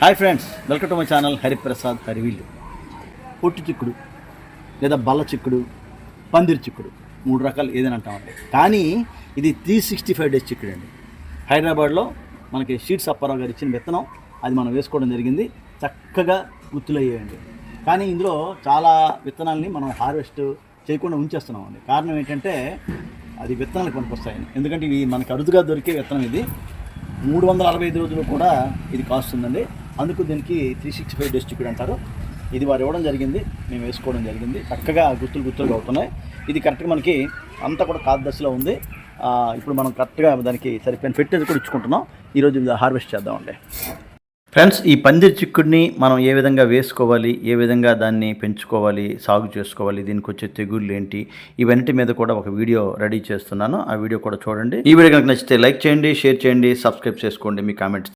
Hi friends welcome to my channel Hariprasad Harivillu పొట్టి చిక్కుడు లేదా బల్ల చిక్కుడు పందిరి చిక్కుడు మూడు రకాలు ఏదైనా అంటామండి కానీ ఇది త్రీ సిక్స్టీ ఫైవ్ డేస్ చిక్కుడు అండి. హైదరాబాద్లో మనకి షీట్స్ అప్పారావు గారు ఇచ్చిన విత్తనం అది మనం వేసుకోవడం జరిగింది. చక్కగా గుర్తులయ్యాయండి కానీ ఇందులో చాలా విత్తనాల్ని మనం హార్వెస్ట్ చేయకుండా ఉంచేస్తున్నామండి కారణం ఏంటంటే అది విత్తనాలు పనికొస్తాయి ఎందుకంటే ఇవి మనకి అరుదుగా దొరికే విత్తనం ఇది. మూడు వందల అరవై ఐదు రోజులు కూడా ఇది కాస్తుందండి. అందుకు దీనికి త్రీ సిక్స్టీ ఫైవ్ డేస్ చిక్కుడు అంటారు. ఇది వారు ఇవ్వడం జరిగింది మేము వేసుకోవడం జరిగింది. చక్కగా గుర్తులు గుర్తులుగా అవుతున్నాయి. ఇది కరెక్ట్గా మనకి అంతా కూడా కాదు దశలో ఉంది. ఇప్పుడు మనం కరెక్ట్గా దానికి సరిపోయిన ఫెట్టేజ్ కూడా ఇచ్చుకుంటున్నాం. ఈరోజు హార్వెస్ట్ చేద్దామండి. ఫ్రెండ్స్ ఈ పందిరి చిక్కుడిని మనం ఏ విధంగా వేసుకోవాలి ఏ విధంగా దాన్ని పెంచుకోవాలి సాగు చేసుకోవాలి దీనికి వచ్చే తెగుళ్ళు ఏంటి ఇవన్నిటి మీద కూడా ఒక వీడియో రెడీ చేస్తున్నాను. ఆ వీడియో కూడా చూడండి. ఈ వీడియో కనుక నచ్చితే లైక్ చేయండి షేర్ చేయండి సబ్స్క్రైబ్ చేసుకోండి మీ కామెంట్స్.